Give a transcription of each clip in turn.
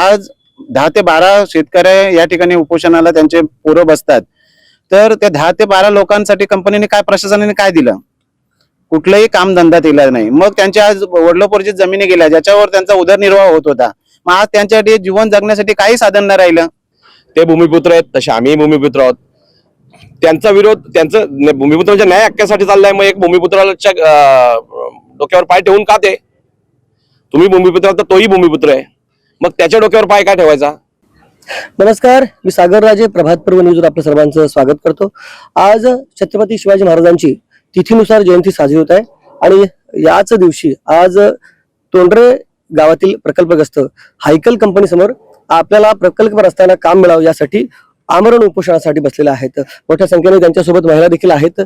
आज दहा ते बारा शेतकरी या ठिकाणी उपोषणाला त्यांचे पोरं बसतात. तर त्या दहा ते बारा लोकांसाठी कंपनीने काय प्रशासनाने काय दिलं? कुठलाही कामधंदा दिला नाही. मग त्यांच्या आज वडलोपूरची जमिनी गेल्या ज्याच्यावर त्यांचा उदरनिर्वाह होत होता. मग आज त्यांच्यासाठी जीवन जगण्यासाठी काही साधन नाही राहिलं? ते भूमिपुत्र आहेत तसे आम्ही भूमिपुत्र आहोत. त्यांचा विरोध त्यांचं भूमिपुत्रांच्या न्याय हक्कासाठी चाललाय मग एक भूमिपुत्राच्या डोक्यावर पाय ठेवून का ते? तुम्ही भूमिपुत्र तर तोही भूमिपुत्र आहे. मग त्याच्या डोक्यावर पाय का ठेवायचा? नमस्कार मी सागर राजे प्रभात पर्व न्यूजवर आपल्या सर्वांचं स्वागत करतो. आज छत्रपती शिवाजी महाराजांची तिथीनुसार जयंती साजरी होत आहे आणि याच दिवशी आज तोंडरे गावातील प्रकल्पग्रस्त हायकल कंपनी समोर आपल्याला प्रकल्प रस्त्यांना काम मिळावं यासाठी आमरण उपोषणासाठी बसलेल्या आहेत. मोठ्या संख्येने त्यांच्यासोबत महिला देखील आहेत.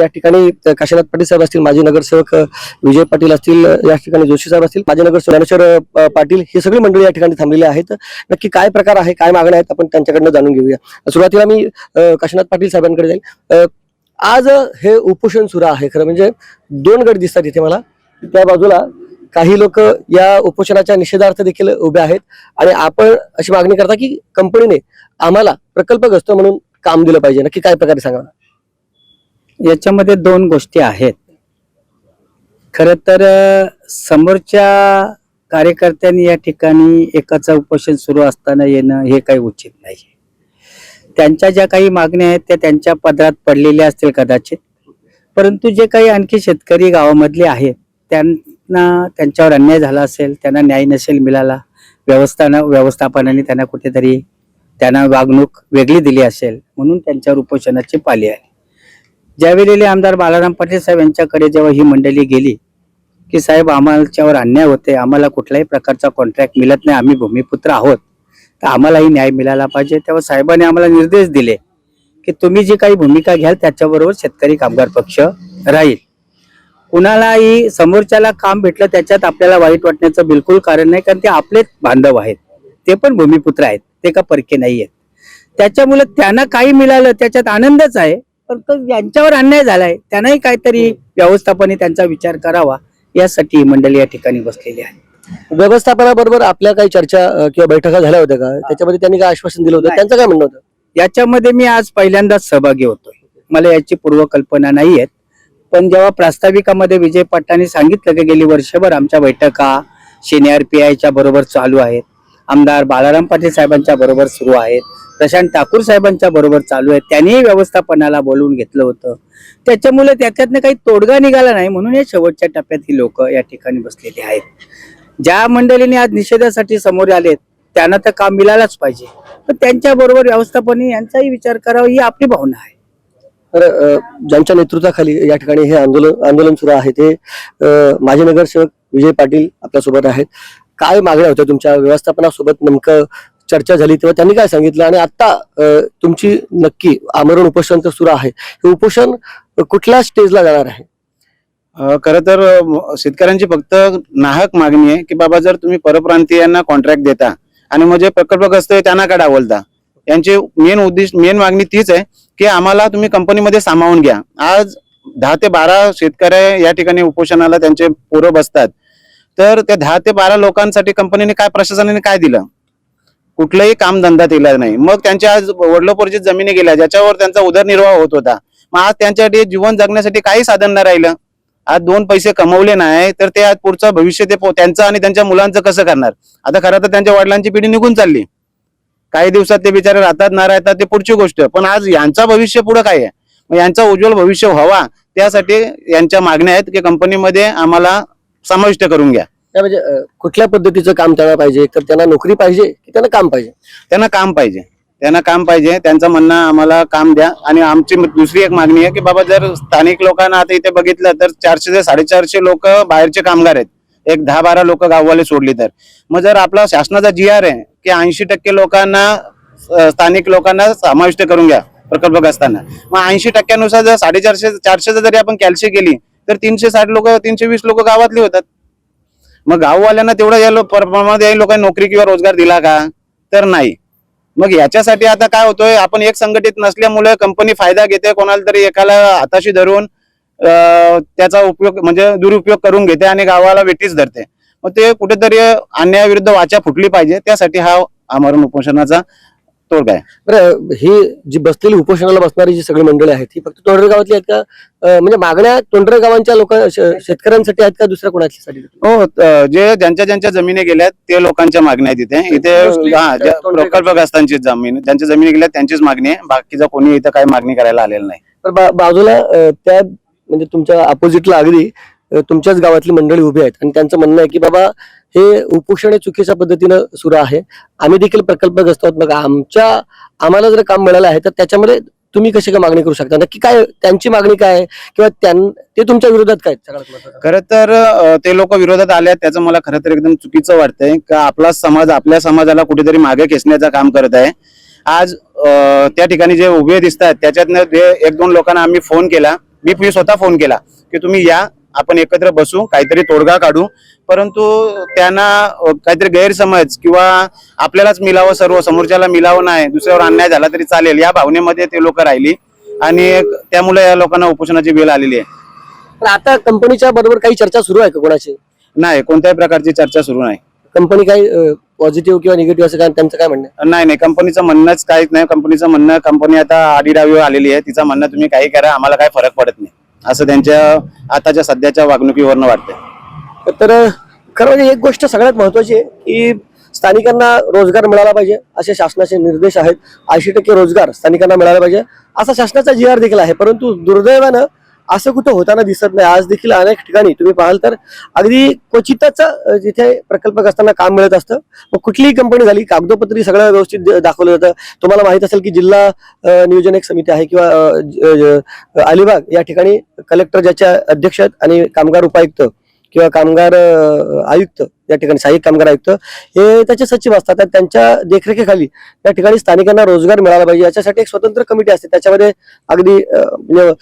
या ठिकाणी काशीनाथ पाटील साहेब असतील माजी नगरसेवक विजय पाटील असतील या ठिकाणी जोशी साहेब असतील माजी नगर ज्ञानेश्वर पाटील ही सगळी मंडळी या ठिकाणी थांबलेली आहेत. नक्की काय प्रकार आहे काय मागण्या आहेत आपण त्यांच्याकडनं जाणून घेऊया. सुरुवातीला मी काशीनाथ पाटील साहेबांकडे जाईल. आज हे उपोषण सुरू आहे खरं म्हणजे दोन गट दिसतात इथे मला. त्या बाजूला काही लोक या उपोषणाच्या निषेधार्थ देखील उभे आहेत. आणि आपण अशी मागणी करता की कंपनीने आम्हाला प्रकल्पग्रस्त म्हणून काम दिलं पाहिजे. नक्की काय प्रकारे सांगा याच्यामध्ये दोन गोष्टी आहेत. खर तर समोरच्या कार्यकर्त्यांनी या ठिकाणी एकाचं उपोषण सुरू असताना येणं हे काही उचित नाही. त्यांच्या ज्या काही मागण्या आहेत त्या त्यांच्या पदरात पडलेल्या असतील कदाचित. परंतु जे काही आणखी शेतकरी गावामधले आहेत त्यांना त्यांच्यावर अन्याय झाला असेल त्यांना न्याय नसेल मिळाला व्यवस्थानं व्यवस्थापनाने त्यांना कुठेतरी त्यांना वागणूक वेगळी दिली असेल म्हणून त्यांच्यावर उपोषणाची पाली आहे. ज्यावेळेला आमदार बालाराम पाटील साहेब यांच्याकडे जेव्हा ही मंडळी गेली की साहेब आम्हाच्यावर अन्याय होते आम्हाला कुठल्याही प्रकारचा कॉन्ट्रॅक्ट मिळत नाही आम्ही भूमिपुत्र आहोत तर आम्हालाही न्याय मिळाला पाहिजे. तेव्हा साहेबांनी आम्हाला निर्देश दिले की तुम्ही जी काही भूमिका घ्याल त्याच्याबरोबर शेतकरी कामगार पक्ष राहील. कुणालाही समोरच्याला काम भेटलं त्याच्यात आपल्याला वाईट वाटण्याचं बिलकुल कारण नाही कारण ते आपलेच बांधव आहेत. ते पण भूमिपुत्र आहेत. ते का परके नाही आहेत. त्याच्यामुळे त्यांना काही मिळालं त्याच्यात आनंदच आहे. पण तो यांच्यावर अन्याय झालाय. त्यांनाही काहीतरी व्यवस्थापने त्यांचा विचार करावा यासाठी ही मंडळी या ठिकाणी बसलेली आहे व्यवस्थापनाबरोबर आपल्या काही चर्चा किंवा बैठका झाल्या होत्या का? त्याच्यामध्ये त्यांनी काय आश्वासन दिलं होतं. त्यांचं काय म्हणणं होतं? याच्यामध्ये मी आज पहिल्यांदाच सहभागी होतोय. मला याची पूर्वकल्पना नाही आहेत. पण जेव्हा प्रास्ताविकामध्ये विजय पाटलांनी सांगितलं की गेली वर्षभर आमच्या बैठका सिनियर पी आयच्या बरोबर चालू आहेत आमदार बालाराम पाटील साहेबांच्या बरोबर सुरू आहेत. प्रशांत ठाकूर साहेबांच्या बरोबर चालू आहेत. त्यांनीही व्यवस्थापनाला बोलवून घेतलं होतं. त्याच्यामुळे त्याच्यातनं काही तोडगा निघाला नाही म्हणून या शेवटच्या टप्प्यात ही लोक या ठिकाणी बसलेली आहेत. ज्या मंडळीने आज निषेधासाठी समोर आलेत त्यांना तर काम मिळालाच पाहिजे. पण त्यांच्या बरोबर व्यवस्थापने यांचाही विचार करावा ही आपली भावना आहे. तर ज्यांच्या नेतृत्वाखाली या ठिकाणी हे आंदोलन आंदोलन सुरू आहे ते अ, माजी नगरसेवक विजय पाटील आपल्यासोबत आहेत. काय मागण्या होत्या तुमच्या व्यवस्थापनासोबत नेमकं चर्चा झाली तेव्हा त्यांनी काय सांगितलं? आणि आता तुमची नक्की आमरण उपोषण तर सुरू आहे. हे उपोषण कुठल्या स्टेजला जाणार आहे? खरं तर शेतकऱ्यांची फक्त नाहक मागणी आहे की बाबा जर तुम्ही परप्रांतीयांना कॉन्ट्रॅक्ट देता आणि म्हणजे प्रकल्पग्रस्त आहे त्यांना का डावलता यांचे मेन उद्दिष्ट मेन मागणी तीच आहे की आम्हाला तुम्ही कंपनीमध्ये सामावून घ्या. आज दहा ते बारा शेतकरी या ठिकाणी उपोषणाला त्यांचे पोरं बसतात. तर त्या दहा ते बारा लोकांसाठी कंपनीने काय प्रशासनाने काय दिलं? कुठलाही कामधंदा दिला नाही. मग त्यांच्या आज वडलोपूरची जमिनी गेल्या ज्याच्यावर त्यांचा उदरनिर्वाह होत होता. मग आज त्यांच्यासाठी जीवन जगण्यासाठी काही साधन नाही राहिलं. आज दोन पैसे कमवले नाही तर ते आज पुढचं भविष्य ते त्यांचं आणि त्यांच्या मुलांचं कसं करणार? आता खरं तर त्यांच्या वडिलांची पिढी निघून चालली. काही दिवसात ते बिचारे राहतात ना राहतात ते पुढची गोष्ट. पण आज यांचा भविष्य पुढे काय आहे? यांचा उज्ज्वल भविष्य व्हावा त्यासाठी यांच्या मागण्या आहेत की कंपनीमध्ये आम्हाला समाविष्ट करून घ्या. म्हणजे अ, कुठल्या पद्धतीचं काम त्यांना पाहिजे? तर त्यांना नोकरी पाहिजे की त्यांना काम पाहिजे? त्यांना काम पाहिजे. त्यांना काम पाहिजे. त्यांचं म्हणणं आम्हाला काम द्या. आणि आमची म- दुसरी एक मागणी आहे की बाबा जर स्थानिक लोकांना आता इथे बघितलं तर चारशे ते साडेचारशे लोक बाहेरचे कामगार आहेत. एक दहा बारा लोक गाववाले सोडली तर. मग जर आपला शासनाचा जी आर आहे की ऐंशी टक्के लोकांना अ, स्थानिक लोकांना समाविष्ट करून घ्या प्रकल्प असताना मग ऐंशी टक्क्यानुसार जर साडेचारशे चारशे जरी आपण कॅल्सी केली तर तीनशे साठ लोक तीनशे वीस लोक गावातली होतात. मग गाववाल्यांना तेवढं या लो- प्रमाणात या लोकांनी नोकरी किंवा रोजगार दिला का? तर नाही. मग याच्यासाठी आता काय होतोय आपण एक संघटित नसल्यामुळे कंपनी फायदा घेते कोणाला तरी एकाला हाताशी धरून त्याचा उपयोग म्हणजे दुरुपयोग करून घेते आणि गावाला वेटीच धरते. मग ते कुठेतरी अन्यायाविरुद्ध वाचा फुटली पाहिजे त्यासाठी हा आमरण उपोषणाचा तोडगा आहे बरं ही जी बसलेली उपोषणाला बसणारी जी सगळी मंडळी आहेत ही फक्त तोंडरे गावातली आहेत का? अं, म्हणजे मागण्या तोंडरे गावांच्या लोक शेतकऱ्यांसाठी आहेत का दुसऱ्या कोणाच्यासाठी हो त- जे ज्यांच्या ज्यांच्या जमिनी गेल्यात ते लोकांच्या मागण्या आहेत इथे. इथे Mostly हा ज्या तोंडरे- प्रकल्पग्रस्तांची जमीन ज्यांच्या जमिनी गेल्या त्यांचीच मागणी आहे. बाकीचा कोणी इथं काही मागणी करायला आलेलं नाही. तर बा- बाजूला अं, त्या म्हणजे तुमच्या अपोजिटला अगदी अं, तुमच्याच गावातली मंडळी उभी आहेत. आणि त्यांचं म्हणणं आहे की बाबा हे उपोषण हे चुकीच्या पद्धतीनं सुरू आहे. आम्ही देखील प्रकल्पग्रस्त आहोत. मग आमच्या आम्हाला जर काम मिळालं आहे तर त्याच्यामध्ये तुम्ही कशी काय मागणी करू शकता? नक्की काय त्यांची मागणी काय आहे? किंवा त्यां- ते तुमच्या विरोधात काय आहेत? खरं तर ते लोक विरोधात आले आहेत. त्याचं मला खरं तर एकदम चुकीचं वाटतंय. का आपला समाज आपल्या समाजाला कुठेतरी मागे खेचण्याचं काम करत आहे. आज त्या ठिकाणी जे उभे दिसत आहेत त्याच्यातनं जे एक दोन लोकांना आम्ही फोन केला मी मी स्वतः फोन केला की तुम्ही या आपण एकत्र बसू काहीतरी तोडगा काढू. परंतु त्यांना काहीतरी गैरसमज किंवा आपल्यालाच मिलावं सर्व समोरच्याला मिलावं नाही दुसऱ्यावर अन्याय झाला तरी चालेल या भावनेमध्ये ते लोक राहिली. आणि त्यामुळे या लोकांना उपोषणाची वेळ आलेली आहे. पण आता कंपनीच्या बरोबर काही चर्चा सुरू आहे का कोणाची नाही कोणत्याही प्रकारची चर्चा सुरू नाही. कंपनी काही पॉझिटिव्ह किंवा निगेटिव्ह असं काय त्यांचं काय म्हणणं? नाही नाही कंपनीचं म्हणणंच काहीच नाही. कंपनीचं म्हणणं कंपनी आता आडीडावीवर आलेली आहे. तिचं म्हणणं तुम्ही काही करा आम्हाला काही फरक पडत नाही. असं त्यांच्या आताच्या सध्याच्या वागणुकीवरनं वाटतंय. तर खरं म्हणजे एक गोष्ट सगळ्यात महत्वाची आहे की स्थानिकांना रोजगार मिळाला पाहिजे असे शासनाचे निर्देश आहेत. ऐंशी टक्के रोजगार स्थानिकांना मिळाला पाहिजे. असा शासनाचा जी आर देखील आहे परंतु दुर्दैवानं असं कुठं होताना दिसत नाही. आज देखील अनेक ठिकाणी तुम्ही पाहाल तर अगदी क्वचितच जिथे प्रकल्पक असताना काम मिळत असतं मग कुठलीही कंपनी झाली कागदोपत्री सगळं व्यवस्थित दाखवलं जातं. तुम्हाला माहीत असेल की जिल्हा नियोजन एक समिती आहे किंवा अलिबाग या ठिकाणी कलेक्टर ज्याच्या अध्यक्ष आहेत आणि कामगार उपायुक्त किंवा कामगार आयुक्त या ठिकाणी सहाय्यक कामगार आयुक्त हे त्याचे सचिव असतात. आणि त्यांच्या देखरेखीखाली या ठिकाणी स्थानिकांना रोजगार मिळाला पाहिजे. याच्यासाठी एक स्वतंत्र कमिटी असते. त्याच्यामध्ये अगदी म्हणजे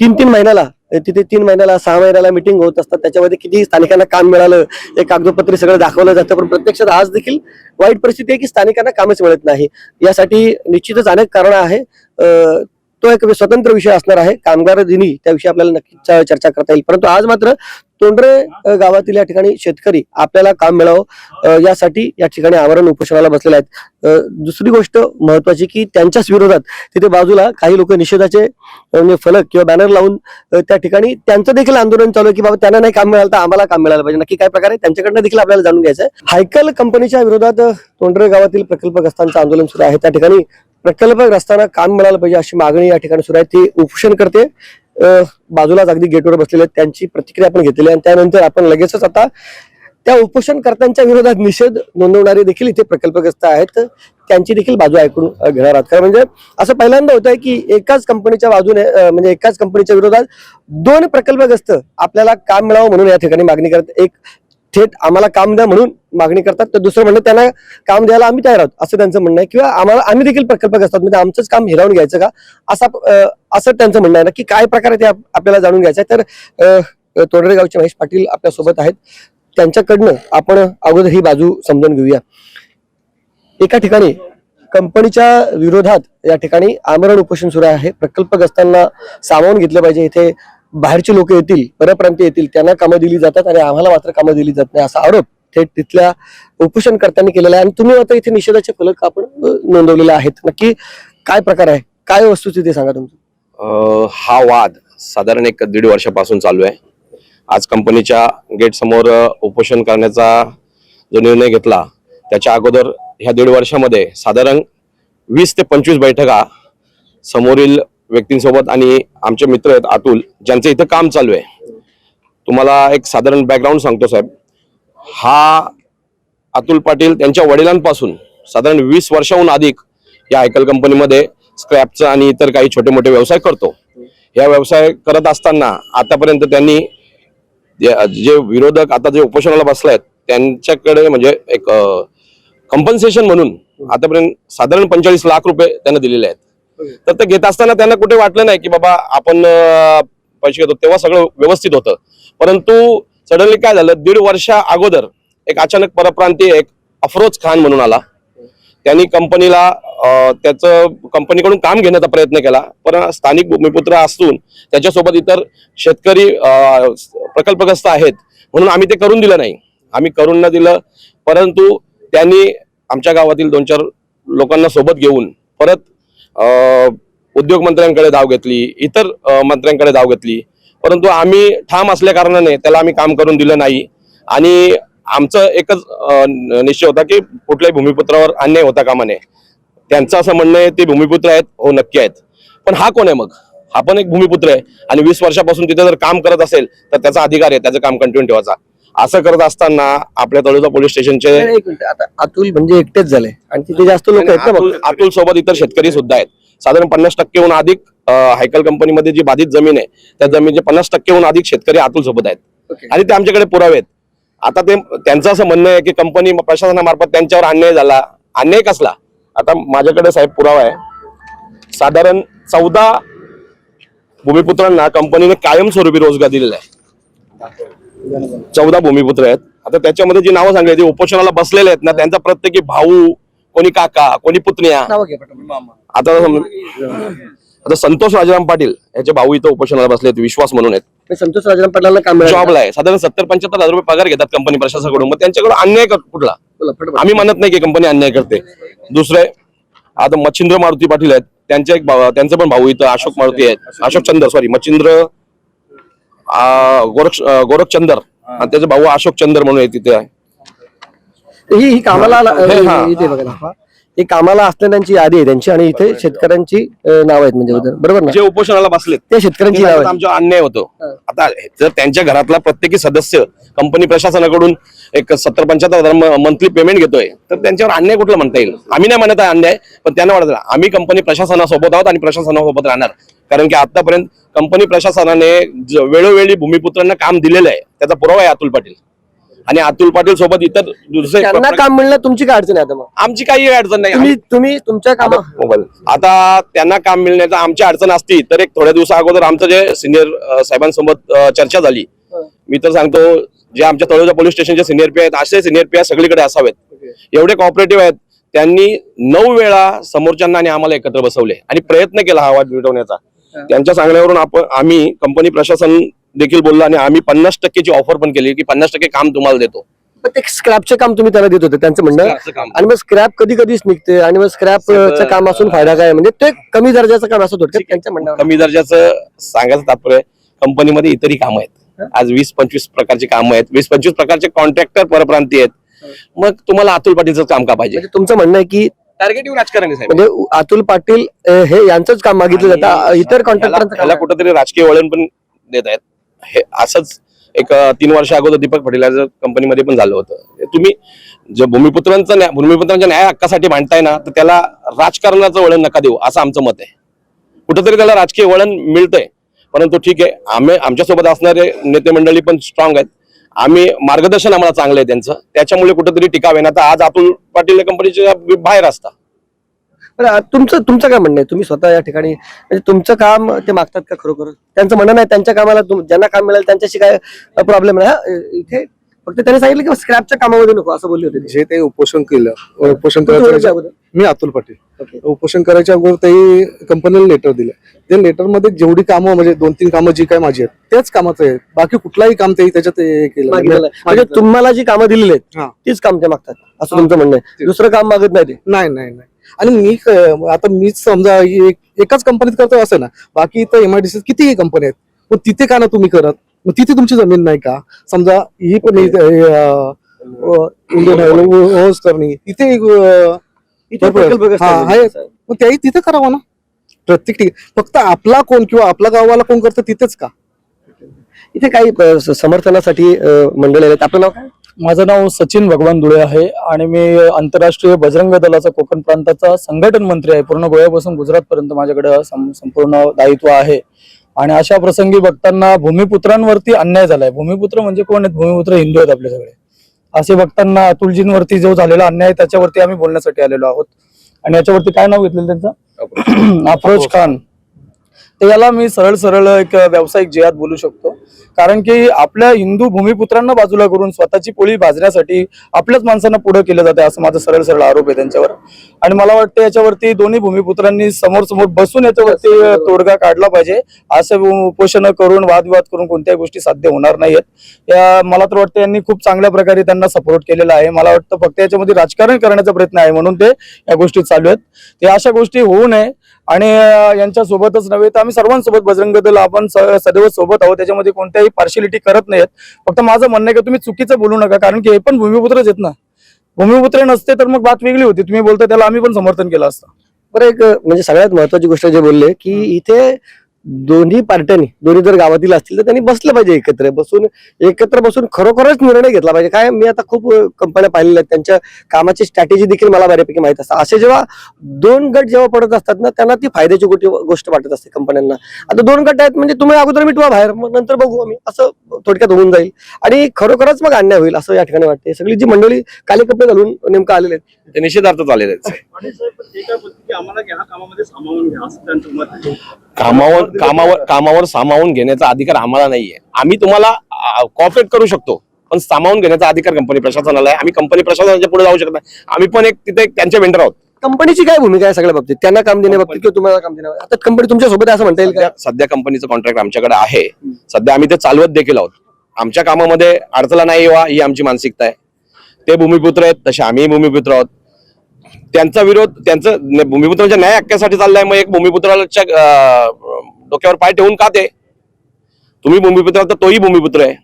तीन तीन महिन्याला तिथे तीन महिन्याला सहा महिन्याला मिटिंग होत असतात. त्याच्यामध्ये किती स्थानिकांना काम मिळालं हे कागदोपत्री सगळं दाखवलं जातं पण प्रत्यक्षात आज देखील वाईट परिस्थिती आहे की स्थानिकांना कामच मिळत नाही. यासाठी निश्चितच अनेक कारण आहे. तो एक स्वतंत्र विषय असणार आहे. कामगार दिनी त्याविषयी आपल्याला नक्कीच चर्चा करता येईल. परंतु आज मात्र तोंडरे गावातील या ठिकाणी शेतकरी आपल्याला काम मिळावं यासाठी या ठिकाणी आमरण उपोषणाला बसलेले आहेत. दुसरी गोष्ट महत्वाची की त्यांच्याच विरोधात तिथे बाजूला काही लोक निषेधाचे म्हणजे फलक किंवा बॅनर लावून त्या ठिकाणी त्यांचं देखील आंदोलन चालू आहे की बाबा त्यांना नाही काम मिळालं तर आम्हाला काम मिळालं पाहिजे. नक्की काय प्रकारे त्यांच्याकडनं देखील आपल्याला जाणून घ्यायचं आहे. हायकल कंपनीच्या विरोधात तोंडरे गावातील प्रकल्पग्रस्तांचं आंदोलन सुरू आहे. त्या ठिकाणी प्रकल्पग्रस्तांना काम मिळालं पाहिजे अशी मागणी या ठिकाणी सुरू आहे. ती उपोषण करते. बाजूलाच अगदी गेटवर बसलेले आहेत. त्यांची प्रतिक्रिया आपण घेतलेली आहे. आणि त्यानंतर आपण लगेचच आता त्या उपोषणकर्त्यांच्या विरोधात निषेध नोंदवणारे देखील इथे प्रकल्पग्रस्त आहेत. त्यांची देखील बाजू ऐकून घेणार आहात. खरं म्हणजे असं पहिल्यांदा होत आहे की एकाच कंपनीच्या बाजूने म्हणजे एकाच कंपनीच्या विरोधात दोन प्रकल्पग्रस्त आपल्याला काम मिळावं म्हणून या ठिकाणी मागणी करत एक थेट आम्हाला काम द्या म्हणून मागणी करतात. तर दुसरं म्हणणं त्यांना काम द्यायला आम्ही तयार आहोत असं त्यांचं म्हणणं आहे. किंवा आम्हाला आम्ही देखील प्रकल्प असतात म्हणजे आमचंच काम हिरावून घ्यायचं का? असा असं त्यांचं म्हणणं आहे ना की काय प्रकारे ते आपल्याला जाणून घ्यायचं आहे. तर तोडरे गावचे महेश पाटील आपल्यासोबत आहेत. त्यांच्याकडनं आपण अगोदर ही बाजू समजून घेऊया. एका ठिकाणी कंपनीच्या विरोधात या ठिकाणी आमरण उपोषण सुरू आहे. प्रकल्पग्रस्तांना सामावून घेतलं पाहिजे. इथे बाहेरचे लोक येतील परप्रांती येतील त्यांना कामं दिली जातात आणि आम्हाला मात्र कामं दिली जात नाही असा आरोप थेट तिथल्या उपोषणकर्त्यांनी केलेला आहे. आणि तुम्ही आता इथे निषेधाचे फलक आपण नोंदवलेले आहेत. नक्की काय प्रकार आहे? काय वस्तुस्थिती सांगा तुमची. हा वाद साधारण एक दीड वर्षापासून चालू आहे. आज कंपनीच्या गेट समोर उपोषण करण्याचा जो निर्णय घेतला त्याच्या अगोदर ह्या दीड वर्षामध्ये साधारण वीस ते पंचवीस बैठका समोरील व्यक्तींसोबत आणि आमचे मित्र आहेत अतुल ज्यांचं इथं काम चालू आहे. तुम्हाला एक साधारण बॅकग्राऊंड सांगतो साहेब. हा अतुल पाटील त्यांच्या वडिलांपासून साधारण वीस वर्षाहून अधिक या आयकल कंपनीमध्ये स्क्रॅपचा आणि इतर काही छोटे मोठे व्यवसाय करतो. या व्यवसाय करत असताना आतापर्यंत त्यांनी जे जे विरोधक आता जे उपोषणाला बसले आहेत त्यांच्याकडे म्हणजे एक कंपन्सेशन म्हणून आतापर्यंत साधारण पंचेचाळीस लाख रुपये त्यांना दिलेले आहेत. तर ते घेत असताना त्यांना कुठे वाटलं नाही की बाबा आपण पैसे घेतो तेव्हा सगळं व्यवस्थित होतं. परंतु सडनली काय झालं दीड वर्षा अगोदर एक अचानक परप्रांतीय एक अफरोज खान म्हणून आला. त्यांनी कंपनीला त्याचं कंपनीकडून काम घेण्याचा प्रयत्न केला. पण स्थानिक भूमिपुत्र असून त्याच्यासोबत इतर शेतकरी प्रकल्पग्रस्त आहेत म्हणून आम्ही ते करून दिलं नाही. आम्ही करून न दिलं. परंतु त्यांनी आमच्या गावातील दोन चार लोकांना सोबत घेऊन परत उद्योग मंत्र्यांकडे धाव घेतली इतर मंत्र्यांकडे धाव घेतली. परंतु आम्ही ठाम असल्या कारणाने त्याला आम्ही काम करून दिलं नाही. आणि आमचं एकच निश्चय होता की कुठल्याही भूमिपुत्रावर अन्याय होता कामा नये त्यांचं असं म्हणणं आहे ते भूमिपुत्र आहेत हो नक्की आहेत. पण हा कोण आहे मग? हा पण एक भूमिपुत्र आहे. आणि वीस वर्षापासून तिथे जर काम करत असेल तर त्याचा अधिकार आहे त्याचं काम कंटिन्यू ठेवायचा. असं करत असताना आपल्या तळोजा पोलीस स्टेशनचे नाही, एक मिनिट. आता अतुल म्हणजे एकटेच झाले. आणि तिथे जास्त लोक आहेत ना अतुल मग अतुल सोबत इतर शेतकरी सुद्धा आहेत. साधारण पन्नास टक्केहून अधिक अं, हायकल कंपनीमध्ये जी बाधित जमीन आहे त्या जमिनीचे पन्नास टक्केहून अधिक शेतकरी अतुल सोबत आहेत. आणि ते आमच्याकडे पुरावे आहेत. आता ते त्यांचं असं म्हणणं आहे की कंपनी प्रशासनामार्फत त्यांच्यावर अन्याय झाला. अन्याय कसला? आता माझ्याकडे साहेब पुरावा आहे. साधारण चौदा भूमिपुत्रांना कंपनीने कायमस्वरूपी रोजगार दिलेला आहे. चौदा भूमिपुत्र आहेत. आता त्याच्यामध्ये जी नावं सांगली ते उपोषणाला बसलेले आहेत ना त्यांचा प्रत्येकी भाऊ कोणी काका कोणी पुतण्या. आता आता संतोष राजाराम पाटील याचे भाऊ इथं उपोषणाला बसले आहेत विश्वास म्हणून आहेत. संतोष राजाराम पाटलांना काम जॉबला आहे. साधारण सत्तर पंच्याहत्तर हजार रुपये पगार घेतात कंपनी प्रशासनाकडून. मग त्यांच्याकडून अन्याय कर- कुठला. आम्ही म्हणत नाही की कंपनी अन्याय करते. दुसरे आता मच्छिंद्र मारुती पाटील आहेत. त्यांचे एक त्यांचे पण भाऊ इथं अशोक मारुती आहेत. अशोक चंदर सॉरी मच्छिंद्र आ, गोरख गोरखचंदर. आणि त्याचे भाऊ अशोक चंदर म्हणून आहे तिथे आहे. ही ही कामाला ही कामाला असलेल्यांची यादी आहे त्यांची आणि इथे शेतकऱ्यांची नाव आहेत म्हणजे. बरोबर ना? जे उपोषणाला बसलेत त्या शेतकऱ्यांची नाव आमच्या अन्याय होतो. आता जर त्यांच्या घरातला प्रत्येकी सदस्य कंपनी प्रशासनाकडून एक सत्तर पंच्याहत्तर हजार मंथली पेमेंट घेतोय तर त्यांच्यावर अन्याय कुठला म्हणता येईल? आम्ही नाही म्हणत आहे अन्याय पण त्यांना वाटत आम्ही कंपनी प्रशासनासोबत आहोत आणि प्रशासनासोबत राहणार. कारण की आतापर्यंत कंपनी प्रशासनाने वेळोवेळी भूमिपुत्रांना काम दिलेलं आहे. त्याचा पुरावा आहे अतुल पाटील. आणि अतुल पाटील सोबत इतर दुसरे त्यांना काम मिळणं तुमची काय अडचण आहे आता मग? आमची काही अडचण नाही. तुम्ही तुम्ही तुमच्या कामा मोबाईल. आता त्यांना काम मिळण्याचा आमची अडचण असती तर एक थोड्या दिवसा अगोदर आमचं जे सिनियर साहेबांसोबत अ, चर्चा झाली. मी तर सांगतो जे आमच्या तळोजा पोलीस स्टेशनचे सिनियर पी आहेत असे सिनियर पी सगळीकडे असावेत. एवढे कॉपरेटिव्ह आहेत त्यांनी नऊ वेळा समोरच्यांना आणि आम्हाला एकत्र बसवले. आणि प्रयत्न केला हा आवाज मिटवण्याचा. त्यांच्या सांगण्यावरून आपण आम्ही कंपनी प्रशासन देखील बोललो आणि आम्ही पन्नास टक्केची ऑफर पण केली की पन्नास टक्के काम तुम्हाला देतो. ते स्क्रॅपचे काम तुम्ही त्याला देत होते त्यांचं म्हणणं स्क्रॅपचं काम. आणि मग स्क्रॅप कधी कधीच निघते आणि मग स्क्रॅपचं काम असून फायदा काय म्हणजे ते कमी दर्जाचं काम असं थोडक्यात त्यांच्या म्हणणं कमी दर्जाचं सांगायचं तात्पर्य कंपनीमध्ये इतरही कामं आहेत. आज वीस पंचवीस प्रकारची कामं आहेत. वीस पंचवीस प्रकारचे कॉन्ट्रॅक्टर परप्रांती आहेत. मग तुम्हाला अतुल पाटीलचं काम का पाहिजे? म्हणजे तुमचं म्हणणं आहे की टार्गेटिव्ह राजकारण आहे साहेब. म्हणजे अतुल पाटील अ, हे यांचंच काम मागितलं जातं इतर कॉन्ट्रॅक्टरांचं काम कुठेतरी राजकीय वळण पण देत आहेत. हे असंच एक तीन वर्ष अगोदर दीपक फर्टिलायझर कंपनीमध्ये पण झालं होतं. तुम्ही जे भूमिपुत्रांचं न्याय भूमिपुत्रांच्या न्याय हक्कासाठी मांडताय ना तर त्याला राजकारणाचं वळण नका देऊ असं आमचं मत आहे. कुठंतरी त्याला राजकीय वळण मिळतंय परंतु ठीक आहे आम्ही आमच्यासोबत असणारे नेते मंडळी पण स्ट्रॉंग आहेत. आम्ही मार्गदर्शन आम्हाला चांगलं आहे त्यांचं. त्याच्यामुळे कुठंतरी टिकावे ना तर आज अतुल पाटील कंपनीच्या बाहेर असता तुमचं तुमचं काय म्हणणं आहे? तुम्ही स्वतः या ठिकाणी म्हणजे तुमचं काम ते मागतात का खरोखर? त्यांचं म्हणणं नाही त्यांच्या कामाला ज्यांना काम मिळेल त्यांच्याशी काय प्रॉब्लेम नाही. इथे फक्त त्यांनी सांगितलं की स्क्रॅपच्या कामामध्ये नको असं बोलले होते. जे ते उपोषण केलं उपोषण करायचं अगोदर? मी अतुल पाटील. उपोषण करायच्या अगोदर ते कंपनीला लेटर दिलं ते लेटरमध्ये जेवढी कामं म्हणजे दोन तीन कामं जी काय माझी आहेत तेच कामाचं आहे. बाकी कुठलाही काम ते त्याच्यात केलं. म्हणजे तुम्हाला जी कामं दिलेली आहेत. तीच काम ते मागतात असं तुमचं म्हणणं आहे. दुसरं काम मागत नाही ते. नाही नाही नाही. आणि मी आता मीच समजा एक- एकाच कंपनीत करतो असं ना बाकी इथं एमआयडीसी कितीही कंपनी आहेत मग तिथे का ना तुम्ही करत? मग तिथे तुमची जमीन नाही का? समजा ही पण इंडियन ऑइल करणी तिथे. मग त्याही तिथे करावं ना? प्रत्येक ठिकाणी. फक्त आपला कोण किंवा आपल्या गावाला कोण करतं तिथेच का? इथे काही स- समर्थनासाठी मंडळ आहेत आपलं नाव काय? माझं नाव सचिन भगवान धुळे आहे आणि मी आंतरराष्ट्रीय बजरंग दलाचा कोकण प्रांताचा संघटन मंत्री आहे. पूर्ण गोव्यापासून गुजरात पर्यंत माझ्याकडे संपूर्ण दायित्व आहे. आणि अशा प्रसंगी बघताना भूमिपुत्रांवरती अन्याय झालाय. भूमिपुत्र म्हणजे कोण आहेत? भूमिपुत्र हिंदू आहेत आपले सगळे. असे बघताना अतुलजींवरती जो झालेला अन्याय त्याच्यावरती आम्ही बोलण्यासाठी आलेलो आहोत. आणि याच्यावरती काय नाव घेतलेलं त्यांचं? अफरोज खान. तर याला मी सरळ सरळ एक व्यावसायिक जयात बोलू शकतो. कारण की आपल्या हिंदू भूमिपुत्रांना बाजूला करून स्वतःची पोळी भाजण्यासाठी आपल्याच माणसांना पुढे केलं जाते असं माझा सरळ सरळ आरोप आहे त्यांच्यावर. आणि मला वाटतं याच्यावरती दोन्ही भूमिपुत्रांनी समोर समोर बसून याच्यावरती तोडगा काढला पाहिजे. असं उपोषण करून वादविवाद करून कोणत्याही गोष्टी साध्य होणार नाहीयेत. या मला तर वाटतं यांनी खूप चांगल्या प्रकारे त्यांना सपोर्ट केलेला आहे. मला वाटतं फक्त याच्यामध्ये राजकारण करण्याचा प्रयत्न आहे म्हणून ते या गोष्टी चालू आहेत. ते अशा गोष्टी होऊ नये. आणि अं, यांच्या सोबतच नव्हे तर आम्ही सर्वांसोबत बजरंग दल आपण सदैव सोबत आहोत. त्याच्यामध्ये कोणत्याही पार्शिलिटी करत नाहीत फक्त माझं म्हणणं आहे की तुम्ही चुकीचं बोलू नका. कारण की हे पण भूमिपुत्रच आहेत ना. भूमिपुत्र नसते तर मग बात वेगळी होती. तुम्ही बोलता त्याला आम्ही पण समर्थन केलं असतं. बरं एक म्हणजे सगळ्यात महत्वाची गोष्ट जे बोलले की इथे दोन्ही पार्ट्यांनी दोन्ही जर गावातील असतील तर त्यांनी बसलं पाहिजे एकत्र. बसून एकत्र बसून खरोखरच निर्णय घेतला पाहिजे. काय मी आता खूप कंपन्या पाहिलेल्या आहेत. त्यांच्या कामाची स्ट्रॅटेजी देखील मला बऱ्यापैकी माहीत असतात. असे जेव्हा दोन गट जेव्हा पडत असतात ना त्यांना ती फायद्याची गोष्ट गोष्ट वाटत असते कंपन्यांना. आता दोन गट आहेत म्हणजे तुम्ही अगोदर मिटवा बाहेर मग नंतर बघू आम्ही. असं थोडक्यात होऊन जाईल. आणि खरोखरच मग अन्याय होईल असं या ठिकाणी वाटते सगळी जी मंडळी काले कपडे घालून नेमकं आलेले आहेत ते निषेधार्थ आलेले आहेत. कामावर कामावर कामावर सामावून घेण्याचा अधिकार आम्हाला नाहीये. आम्ही तुम्हाला कॉपरेट करू शकतो पण सामावून घेण्याचा अधिकार कंपनी प्रशासनाला आहे. आम्ही कंपनी प्रशासनाच्या पुढे जाऊ शकत नाही. आम्ही पण एक तिथे एक त्यांचे वेंडर आहोत. कंपनीची काय भूमिका आहे सगळ्या बाबतीत? त्यांना काम देण्याबाबतीत किंवा तुम्हाला काम देण्या आता कंपनी तुमच्यासोबत आहे असं म्हणता येईल का? सध्या कंपनीचं कॉन्ट्रॅक्ट आमच्याकडे आहे. सध्या आम्ही ते चालवत देखील आहोत. आमच्या कामामध्ये अडथळा नाही यावा ही आमची मानसिकता आहे. ते भूमिपुत्र आहेत तसे आम्ही भूमिपुत्र आहोत. त्यांचा विरोध त्यांचं भूमिपुत्रांच्या म्हणजे न्याय हक्कासाठी चाललाय मग एक भूमिपुत्राच्या डोक्यावर पाय ठेवून का ते? तुम्ही भूमिपुत्र तर तोही भूमिपुत्र आहे.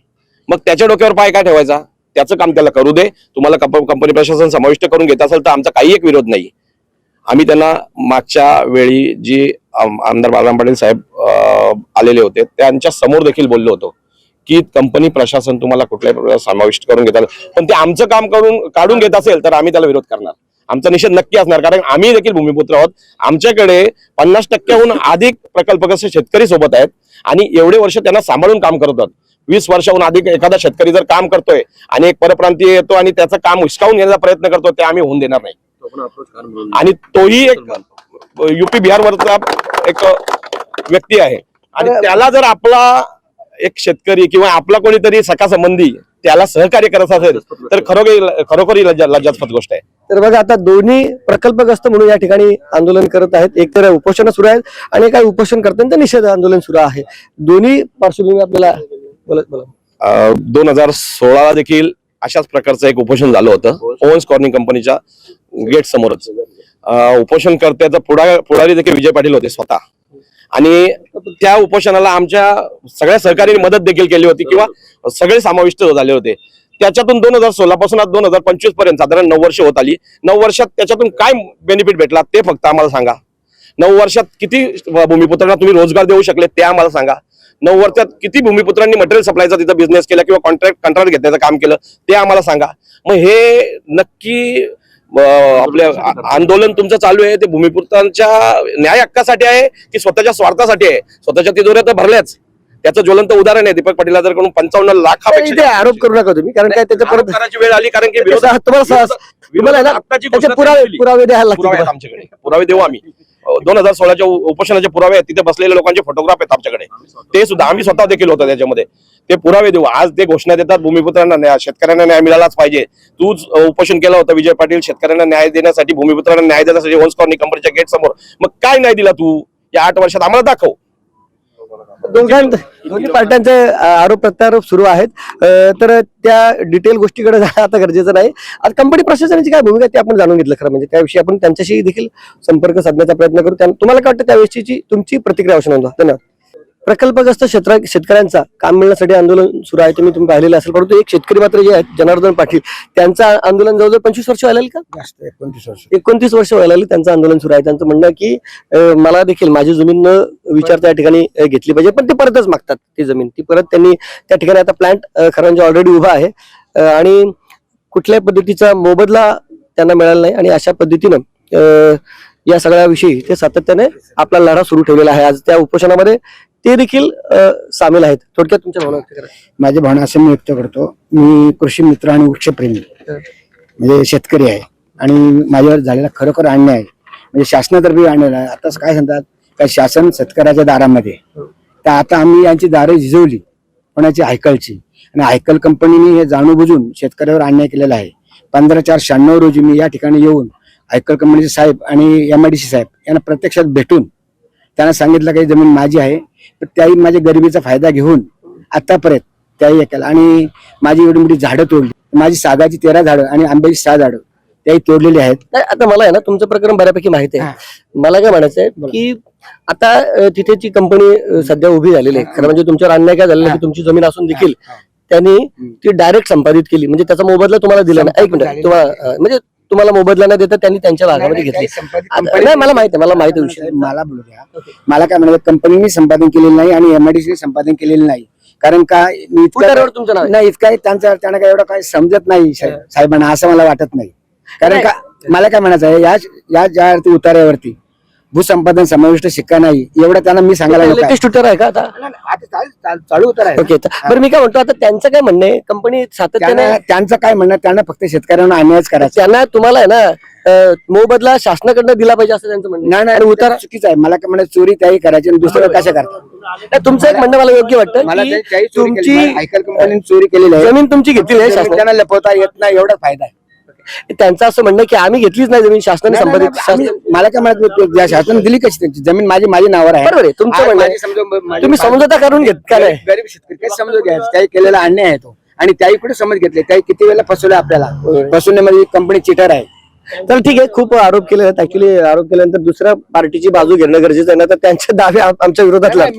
मग त्याच्या डोक्यावर पाय काय ठेवायचा? त्याचं काम त्याला करू दे. तुम्हाला कंपनी प्रशासन समाविष्ट करून घेत असेल तर आमचा काही एक विरोध नाही. आम्ही त्यांना मागच्या वेळी जी आमदार बालराम पाटील साहेब आलेले होते त्यांच्यासमोर देखील बोललो होतो की कंपनी प्रशासन तुम्हाला कुठल्याही समाविष्ट करून घेत पण ते आमचं काम करून काढून घेत असेल तर आम्ही त्याला विरोध करणार. आमचा निषेध नक्की असणार कारण आम्ही देखील भूमिपुत्र आहोत. आमच्याकडे पन्नास टक्क्याहून अधिक प्रकल्पग्रस्त शेतकरी सोबत आहेत आणि एवढे वर्ष त्यांना सांभाळून काम करतात वीस वर्षाहून अधिक एखादा शेतकरी जर काम करतोय आणि एक परप्रांतीय येतो आणि त्याचं काम हिसकावून घेण्याचा प्रयत्न करतो ते आम्ही होऊन देणार नाही. आणि तोही एक युपी बिहारवरचा एक व्यक्ती आहे. आणि त्याला जर आपला एक शेतकरी किंवा आपला कोणीतरी सखा संबंधी त्याला सहकार्य करत असेल तर खरोखर खरोखर ही लज्जा लज्जास्पद गोष्ट आहे. तर बघा आता दोन्ही प्रकल्पग्रस्त म्हणून या ठिकाणी आंदोलन करत आहेत. एक तर उपोषण सुरू आहेत आणि काही उपोषण करताना निषेध आंदोलन सुरू आहे. दोन्ही पार्श्वभूमी आपल्याला बोला बोला. दोन हजार सोळाला देखील अशाच प्रकारचं एक उपोषण झालं होतं. ओव्हन्स कॉर्निंग कंपनीच्या गेट समोरच उपोषणकर्त्याचा पुढा पुढारी देखील विजय पाटील होते स्वतः. आणि त्या उपोषणाला आमच्या सगळ्या सहकार्याने मदत देखील केली होती किंवा सगळे समाविष्ट झाले होते. त्याच्यातून दोन हजार सोळा पासून आज दोन हजार पंचवीसपर्यंत साधारण नऊ वर्ष होत आली. नऊ वर्षात त्याच्यातून काय बेनिफिट भेटला ते फक्त आम्हाला सांगा. नऊ वर्षात किती भूमिपुत्रांना तुम्ही रोजगार देऊ शकले ते आम्हाला सांगा. नऊ वर्षात किती भूमिपुत्रांनी मटेरियल सप्लायचा तिथं बिझनेस केला किंवा कॉन्ट्रॅक्ट कंत्राट घेतल्याचं काम केलं ते आम्हाला सांगा. मग हे नक्की आपल्या आंदोलन तुमचं चालू आहे ते भूमिपुत्रांच्या न्याय हक्कासाठी आहे की स्वतःच्या स्वार्थासाठी आहे? स्वतःच्या तिजोऱ्या तर भरल्याच. त्याचं ज्वलंत उदाहरण आहे दीपक पाटील कडून पंचावन्न लाखापेक्षा आरोप करू नका तुम्ही कारण काय त्याच्या परत करायची वेळ आली कारण की पुरावे. पुरावे द्यायला आमच्याकडे. पुरावे देऊ आम्ही. दोन हजार सोळाच्या उपोषणाचे पुरावे आहेत तिथे बसलेल्या लोकांचे फोटोग्राफ आहेत आमच्याकडे. ते सुद्धा आम्ही स्वतः देखील होतो त्याच्यामध्ये. ते पुरावे देऊ. आज ते घोषणा देतात भूमिपुत्रांना न्याय शेतकऱ्यांना न्याय मिळालाच पाहिजे. तूच उपोषण केलं होतं विजय पाटील शेतकऱ्यांना न्याय देण्यासाठी भूमिपुत्रांना न्याय देण्यासाठी होन्स कॉर्नी कंपनीच्या गेट समोर. मग काय नाही दिला तू? या आठ वर्षात आम्हाला दाखव. दोघांत दोन्ही पार्ट्यांचे आरोप प्रत्यारोप सुरू आहेत. तर त्या डिटेल गोष्टीकडे जाणं आता गरजेचं नाही. आता कंपनी प्रशासनाची काय भूमिका ते आपण जाणून घेतलं खरं म्हणजे. त्याविषयी आपण त्यांच्याशी देखील संपर्क साधण्याचा प्रयत्न करू. तुम्हाला काय वाटतं त्याविषयीची तुमची प्रतिक्रिया आवश्यक नोंदवा. धन्यवाद. प्रकल्पग्रस्त क्षेत्र शेतकऱ्यांचा काम मिळण्यासाठी आंदोलन सुरू आहे तुम्ही तुम्ही पाहिलेलं असेल. परंतु एक शेतकरी मात्र जे आहेत जनार्दन पाटील त्यांचं आंदोलन जवळजवळ पंचवीस वर्ष व्हायला का? जास्त एकोणतीस वर्ष. एकोणतीस वर्ष व्हायला लागली त्यांचं आंदोलन सुरू आहे. त्यांचं म्हणणं की मला देखील माझी जमीन न विचारता या ठिकाणी घेतली पाहिजे. पण ते परतच मागतात ती जमीन. ती परत त्यांनी त्या ठिकाणी आता प्लांट खरं म्हणजे ऑलरेडी उभा आहे. आणि कुठल्याही पद्धतीचा मोबदला त्यांना मिळाला नाही आणि अशा पद्धतीनं या सगळ्याविषयी ते सातत्याने आपला लढा सुरू ठेवलेला आहे. आज त्या उपोषणामध्ये ते देखील सामील आहेत. थोडक्यात तुमच्या भावना व्यक्त करा. माझी भावना असं मी व्यक्त करतो. मी कृषी मित्र आणि वृक्षप्रेमी. म्हणजे शेतकरी आहे. आणि माझ्यावर झालेला खरोखर अन्याय आहे म्हणजे शासनातर्फे आणलेला आहे. आता काय सांगतात? का शासन शेतकऱ्याच्या दारामध्ये तर आता आम्ही यांची दारं झिजवली कोणाची? हायकलची. आणि हायकल कंपनीने हे जाणून बुजून शेतकऱ्यावर अन्याय केलेला आहे. पंधरा चार शहाण्णव रोजी मी या ठिकाणी येऊन हायकल कंपनीचे साहेब आणि एम आय डी सी साहेब यांना प्रत्यक्षात भेटून त्यांना सांगितलं काही जमीन माझी आहे. तर त्याही माझ्या गरिबीचा फायदा घेऊन आतापर्यंत त्याही केलं आणि माझी एवढी मोठी झाडं तोडली. माझी सागाची तेरा झाडं आणि आंब्याची सहा झाडं त्याही तोडलेली आहेत. आता मला आहे ना तुमचं प्रकरण बऱ्यापैकी माहिती आहे. मला काय म्हणायचं आहे की आता तिथे जी कंपनी सध्या उभी झालेली आहे खरं म्हणजे तुमच्यावर अन्याय काय झालेला की तुमची जमीन असून देखील त्यांनी ती डायरेक्ट संपादित केली. म्हणजे त्याचा मोबदला तुम्हाला दिला नाही. एक मिनिट तुम्हाला म्हणजे तुम्हाला मोबदला न देता त्यांनी त्यांच्या भागामध्ये घेतली. आता- नाही मला माहिती आहे मला माहिती आहे विषय. मला बोलू द्या. मला काय म्हणायचं कंपनीने संपादन केलेलं नाही आणि एमआयडीसी संपादन केलेलं नाही. कारण का मी इतकं- तुमचं नाव आहे. नाही इतका त्यांचा त्यांना काय एवढं काही समजत नाही साहेब- साहेबांना असं मला वाटत नाही. कारण का मला काय म्हणायचं आहे या या ज्या अर्थी उतार्यावरती भूसंपादन समाविष्ट शिक्का नाही एवढं त्यांना मी सांगायला नको आहे. लेटेस्ट उतार आहे का आता? नाही, नाही, आता चाल- आहे ओके बरं मी काय म्हणतो आता त्यांचं काय म्हणणं आहे? कंपनी सातत्याने त्यांना त्यांचं काय म्हणणं त्यांना फक्त शेतकऱ्यांना अन्यायच करायचा. त्यांना तुम्हाला आहे ना अ, मोबदला शासनाकडनं दिला पाहिजे असं त्यांचं म्हणणं आहे. नाही नाही आणि उतार उतार चुकीचं आहे. मला काय म्हणायचं चोरी त्याही करायची आणि दुसरं कशा करतात? नाही, तुमचं एक म्हणणं मला योग्य वाटतं की त्याही चोरी केली. तुमची मला ऐकल कंपनीने चोरी केलेली आहे. जमीन तुमची घेतलेली आहे शासनाने. त्यांना लपवता येत नाही एवढा फायदा आहे. त्यांचं असं म्हणणं की आम्ही घेतलीच नाही जमीन शासनाने शासन- मला काय म्हणत नाही, ज्या शासन दिली कशी त्यांची? जमीन माझी माझी नावावर आहे. बरोबर आहे. तुमचं म्हणणं. समजा- तुम्ही समजोता करून घेत का नाही? गरीब शेतकरी. काही समजून घ्यायचं काही केलेला अन्याय आहे तो. आणि त्याही कुठे समज घेतले? त्याही किती वेळेला फसवलं आपल्याला? फसवण्यामध्ये कंपनी चिटर आहे. तर ठीक आहे. खूप आरोप केले आहेत. ऍक्च्युली आरोप केल्यानंतर दुसऱ्या पार्टीची बाजू घेणं गरजेचं आहे. ना तर त्यांचे दावे आम- आमच्या विरोधात लागतात